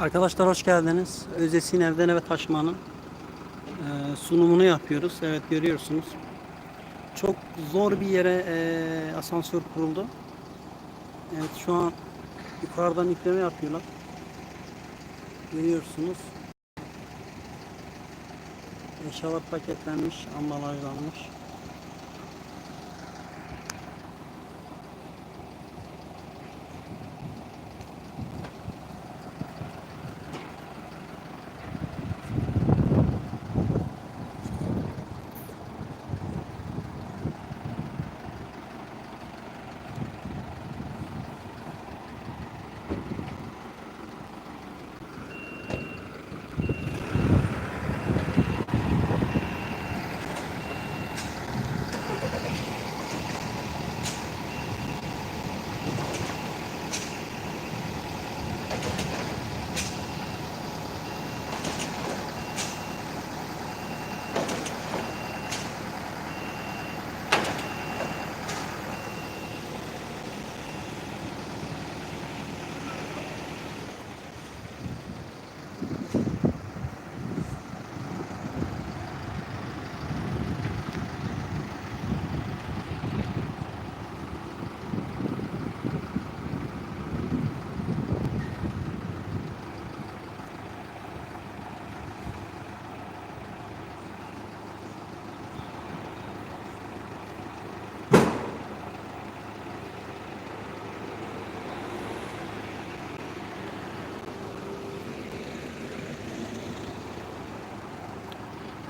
Arkadaşlar hoş geldiniz. Özesin evden eve taşımanın e, sunumunu yapıyoruz. Evet görüyorsunuz. Çok zor bir yere e, asansör kuruldu. Evet şu an yukarıdan yükleme yapıyorlar. Görüyorsunuz. Eşyalar paketlenmiş, ambalajlanmış.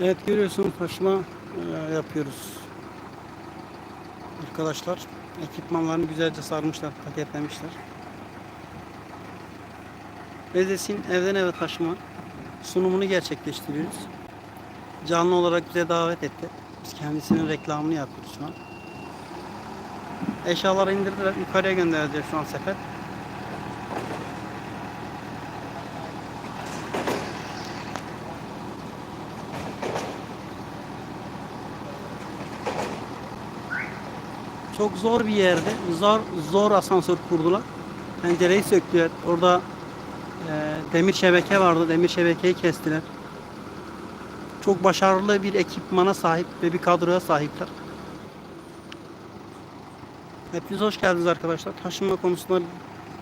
Evet görüyorsunuz taşıma e, yapıyoruz. Arkadaşlar ekipmanlarını güzelce sarmışlar, paketlemişler. Bezesin evden eve taşıma sunumunu gerçekleştiriyoruz. Canlı olarak bize davet etti. Biz kendisinin reklamını yapıyoruz şu an. Eşyaları indirdiler. Yukarıya göndereceğiz şu an sepet. Çok zor bir yerde. Zor zor asansör kurdular. Pencereyi söktüler. Orada e, demir şebeke vardı. Demir şebekeyi kestiler. Çok başarılı bir ekipmana sahip ve bir kadroya sahipler. Hepiniz hoş geldiniz arkadaşlar. Taşınma konusunda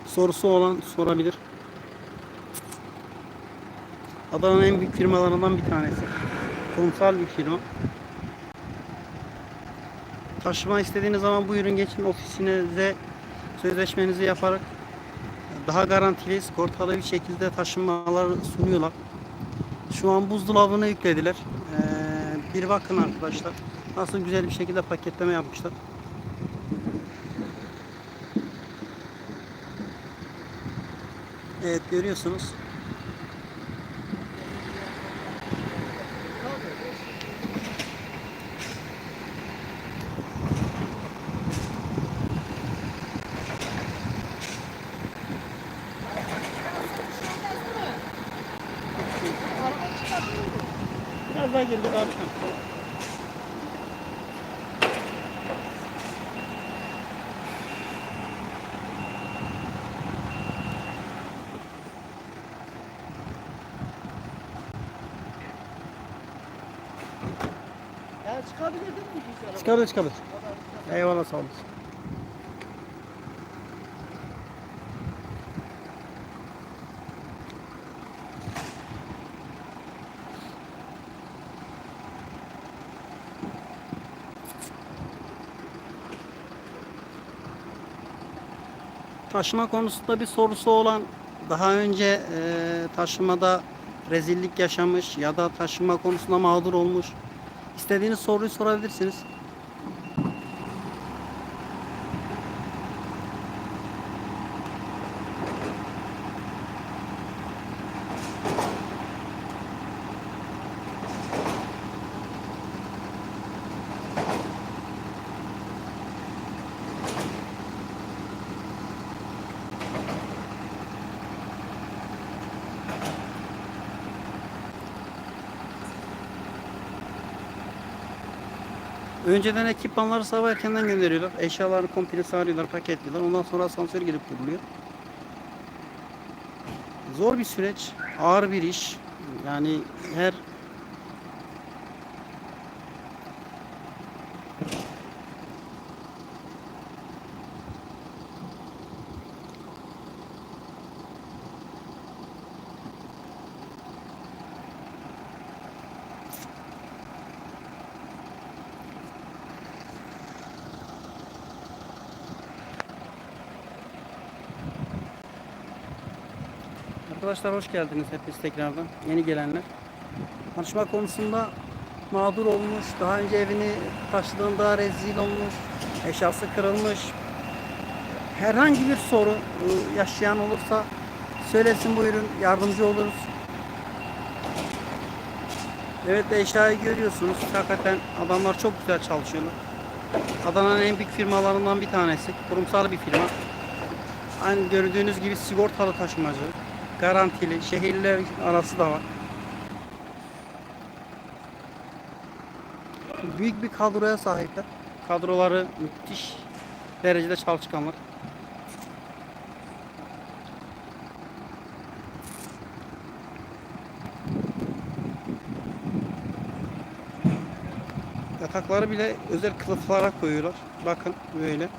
sorusu olan sorabilir. Adana'nın en büyük firmalarından bir tanesi. Kurumsal bir firma. Taşıma istediğiniz zaman buyurun geçin ofisinize sözleşmenizi yaparak daha garantili, sigortalı bir şekilde taşımalar sunuyorlar. Şu an buzdolabını yüklediler. Ee, bir bakın arkadaşlar. Nasıl güzel bir şekilde paketleme yapmışlar. Evet görüyorsunuz. Girdik abi. Ya çıkabilirdin mi? Çıkarır çıkarır. Eyvallah sağ olasın. Taşıma konusunda bir sorusu olan daha önce e, taşımada rezillik yaşamış ya da taşıma konusunda mağdur olmuş istediğiniz soruyu sorabilirsiniz. Önceden ekipmanları sabah erkenden gönderiyorlar. Eşyalarını komple sarıyorlar, paketliyorlar. Ondan sonra asansör girip kuruluyor. Zor bir süreç, ağır bir iş. Yani her Arkadaşlar hoş geldiniz hepiniz tekrardan. Yeni gelenler. Tanışma konusunda mağdur olmuş, daha önce evini taşıdığında rezil olmuş, eşyası kırılmış. Herhangi bir sorun e, yaşayan olursa söylesin buyurun yardımcı oluruz. Evet eşyayı görüyorsunuz. Hakikaten adamlar çok güzel çalışıyorlar. Adana'nın en büyük firmalarından bir tanesi. Kurumsal bir firma. Aynı gördüğünüz gibi sigortalı taşımacı. Garantili. Şehirler arası da var. Büyük bir kadroya sahipler. Kadroları müthiş derecede çalışkanlar. Yatakları bile özel kılıflara koyuyorlar. Bakın böyle.